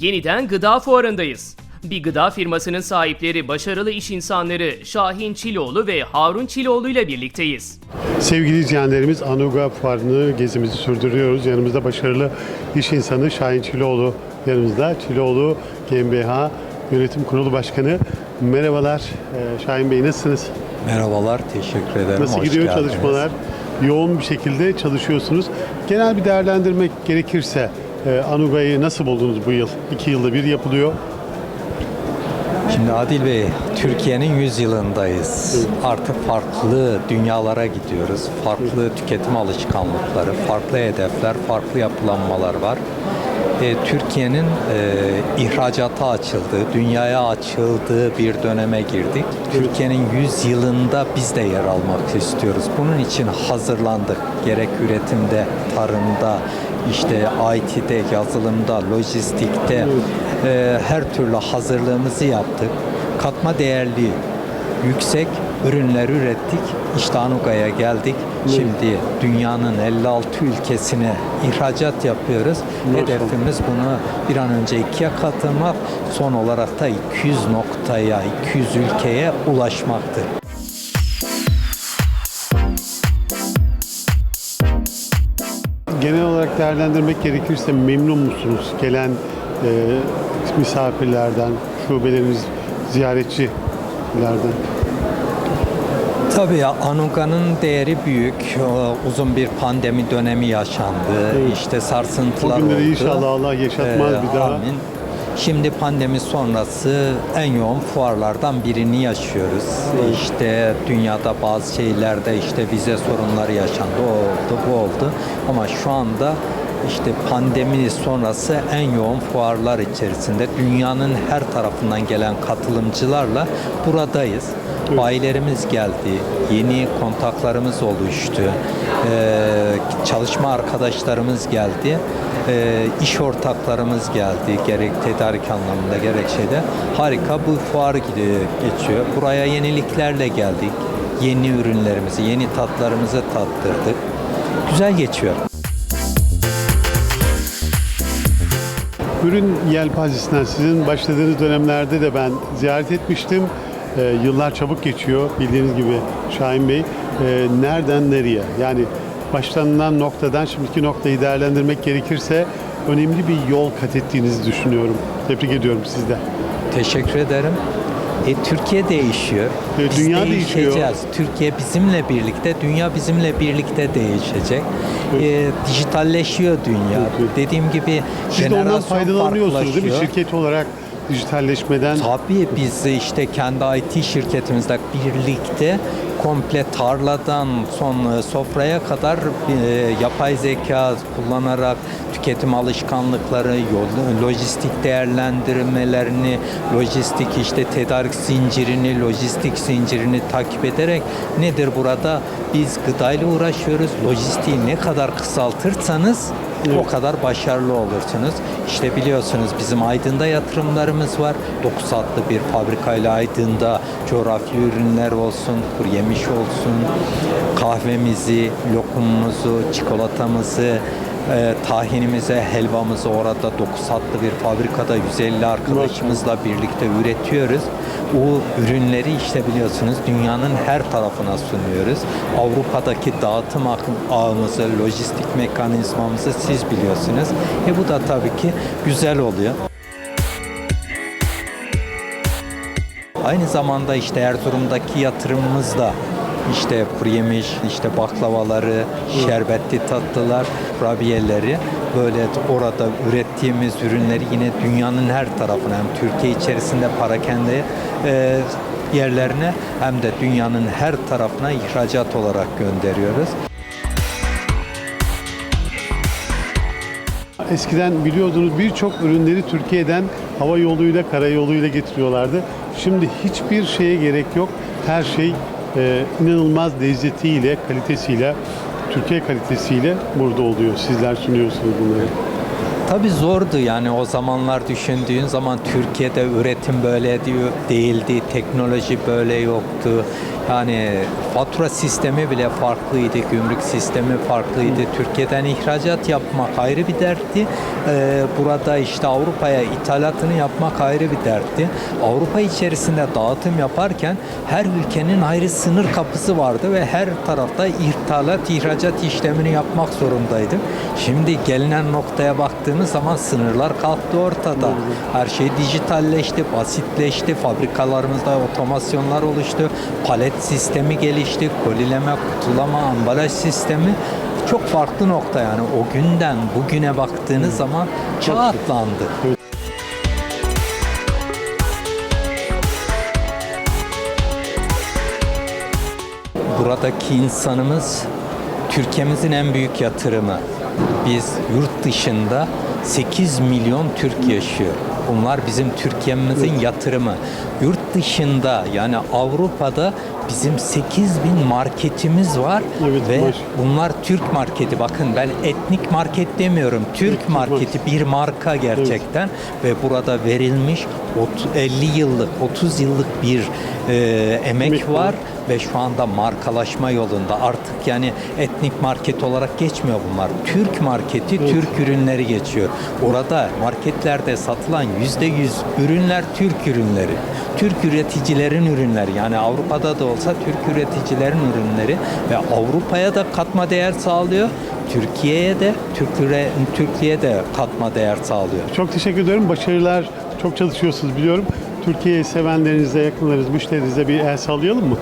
Yeniden gıda fuarındayız. Bir gıda firmasının sahipleri başarılı iş insanları Şahin Çiloğlu ve Harun Çiloğlu ile birlikteyiz. Sevgili izleyenlerimiz Anuga Fuarı'nı gezimizi sürdürüyoruz. Yanımızda başarılı iş insanı Şahin Çiloğlu yanımızda. Çiloğlu GmbH Yönetim Kurulu Başkanı. Merhabalar Ee, Şahin Bey nasılsınız? Merhabalar, teşekkür ederim. Nasıl Hoş gidiyor geldiniz. çalışmalar? Yoğun bir şekilde çalışıyorsunuz. Genel bir değerlendirmek gerekirse e, Anuga'yı nasıl buldunuz bu yıl? İki yılda bir yapılıyor. Şimdi Adil Bey, Türkiye'nin 100 yılındayız. Artık farklı dünyalara gidiyoruz. Farklı tüketim alışkanlıkları, farklı hedefler, farklı yapılanmalar var. E, Türkiye'nin e, ihracata açıldığı, dünyaya açıldığı bir döneme girdik. Türkiye'nin 100 yılında biz de yer almak istiyoruz. Bunun için hazırlandık. Gerek üretimde, tarımda, işte IT'de, yazılımda, lojistikte e, her türlü hazırlığımızı yaptık. Katma değerli yüksek ürünler ürettik. İşte Anuga'ya geldik. Şimdi dünyanın 56 ülkesine ihracat yapıyoruz. Hedefimiz bunu bir an önce ikiye katlamak, son olarak da 200 noktaya, 200 ülkeye ulaşmaktır. Genel olarak değerlendirmek gerekirse memnun musunuz gelen e, misafirlerden, şubeleriniz, ziyaretçilerden? Tabii ya Anuga'nın değeri büyük. Uzun bir pandemi dönemi yaşandı. İşte sarsıntılar Bugünleri oldu. inşallah Allah yaşatmaz Ee, bir daha. Amin. Şimdi pandemi sonrası en yoğun fuarlardan birini yaşıyoruz. İşte dünyada bazı şeylerde işte vize sorunları yaşandı. O oldu, bu oldu. Ama şu anda işte pandemi sonrası en yoğun fuarlar içerisinde dünyanın her tarafından gelen katılımcılarla buradayız. Bayilerimiz geldi, yeni kontaklarımız oluştu, Ee, çalışma arkadaşlarımız geldi, Ee, iş ortaklarımız geldi, gerek tedarik anlamında gerek şeyde. Harika bu fuar geçiyor. Buraya yeniliklerle geldik, yeni ürünlerimizi, yeni tatlarımızı tattırdık. Güzel geçiyor. Ürün yelpazesinden sizin başladığınız dönemlerde de ben ziyaret etmiştim. Ee, yıllar çabuk geçiyor bildiğiniz gibi Şahin Bey. Ee, nereden nereye? Yani başlanılan noktadan şimdiki noktayı değerlendirmek gerekirse önemli bir yol kat ettiğinizi düşünüyorum. Tebrik ediyorum sizden. Teşekkür ederim. E, Türkiye değişiyor. Evet, Biz dünya değişiyor. değişeceğiz. Türkiye bizimle birlikte, dünya bizimle birlikte değişecek. E, dijitalleşiyor dünya. Evet. Dediğim gibi Siz de ondan faydalanıyorsunuz değil mi? Şirket olarak dijitalleşmeden. Tabii biz işte kendi IT şirketimizle birlikte komple tarladan son sofraya kadar e, yapay zeka kullanarak tüketim alışkanlıkları, yol- lojistik değerlendirmelerini, lojistik işte tedarik zincirini, lojistik zincirini takip ederek nedir burada? Biz gıdayla uğraşıyoruz. Lojistiği ne kadar kısaltırsanız o kadar başarılı olursunuz. İşte biliyorsunuz bizim Aydın'da yatırımlarımız var. 9 satlı bir fabrikayla Aydın'da coğrafi ürünler olsun, kuru yemiş olsun, kahvemizi, lokumumuzu, çikolatamızı, e, tahinimize, helvamızı orada 9 satlı bir fabrikada 150 arkadaşımızla birlikte üretiyoruz. O ürünleri işte biliyorsunuz dünyanın her tarafına sunuyoruz. Avrupa'daki dağıtım ağımızı, lojistik mekanizmamızı siz biliyorsunuz. E bu da tabii ki güzel oluyor. Aynı zamanda işte Erzurum'daki yatırımımız da işte kuru yemiş, işte baklavaları, şerbetli tatlılar, kurabiyeleri böyle orada ürettiğimiz ürünleri yine dünyanın her tarafına hem Türkiye içerisinde parakende e, yerlerine hem de dünyanın her tarafına ihracat olarak gönderiyoruz. Eskiden biliyordunuz birçok ürünleri Türkiye'den hava yoluyla, karayoluyla getiriyorlardı. Şimdi hiçbir şeye gerek yok. Her şey e, inanılmaz lezzetiyle, kalitesiyle, Türkiye kalitesiyle burada oluyor. Sizler sunuyorsunuz bunları. Tabii zordu yani o zamanlar düşündüğün zaman Türkiye'de üretim böyle diyor değildi, teknoloji böyle yoktu. Yani fatura sistemi bile farklıydı, gümrük sistemi farklıydı. Türkiye'den ihracat yapmak ayrı bir dertti. Ee, burada işte Avrupa'ya ithalatını yapmak ayrı bir dertti. Avrupa içerisinde dağıtım yaparken her ülkenin ayrı sınır kapısı vardı ve her tarafta ithalat, ihracat işlemini yapmak zorundaydık. Şimdi gelinen noktaya baktığımız zaman sınırlar kalktı ortada. Her şey dijitalleşti, basitleşti. Fabrikalarımızda otomasyonlar oluştu. Palet sistemi gelişti. Kolileme, kutulama, ambalaj sistemi çok farklı nokta yani. O günden bugüne baktığınız zaman çağ atlandı. Buradaki insanımız Türkiye'mizin en büyük yatırımı. Biz yurt dışında 8 milyon Türk yaşıyor. Bunlar bizim Türkiye'mizin yatırımı. Yurt dışında yani Avrupa'da bizim 8 bin marketimiz var Evet, ve baş- bunlar Türk marketi. Bakın ben etnik market demiyorum. Türk marketi bir marka gerçekten ve burada verilmiş ot- 50 yıllık, 30 yıllık bir e, emek Emek var. var ve şu anda markalaşma yolunda. Artık yani etnik market olarak geçmiyor bunlar. Türk marketi, Türk ürünleri geçiyor. Orada marketlerde satılan yüzde yüz ürünler Türk ürünleri. Türk üreticilerin ürünleri. Yani Avrupa'da da olsa Türk üreticilerin ürünleri ve Avrupa'ya da katma değer sağlıyor. Türkiye'ye de, Türklere, Türkiye'ye de katma değer sağlıyor. Çok teşekkür ediyorum. Başarılar. Çok çalışıyorsunuz biliyorum. Türkiye'yi sevenlerinize, yakınlarınız, müşterinize bir el sallayalım mı?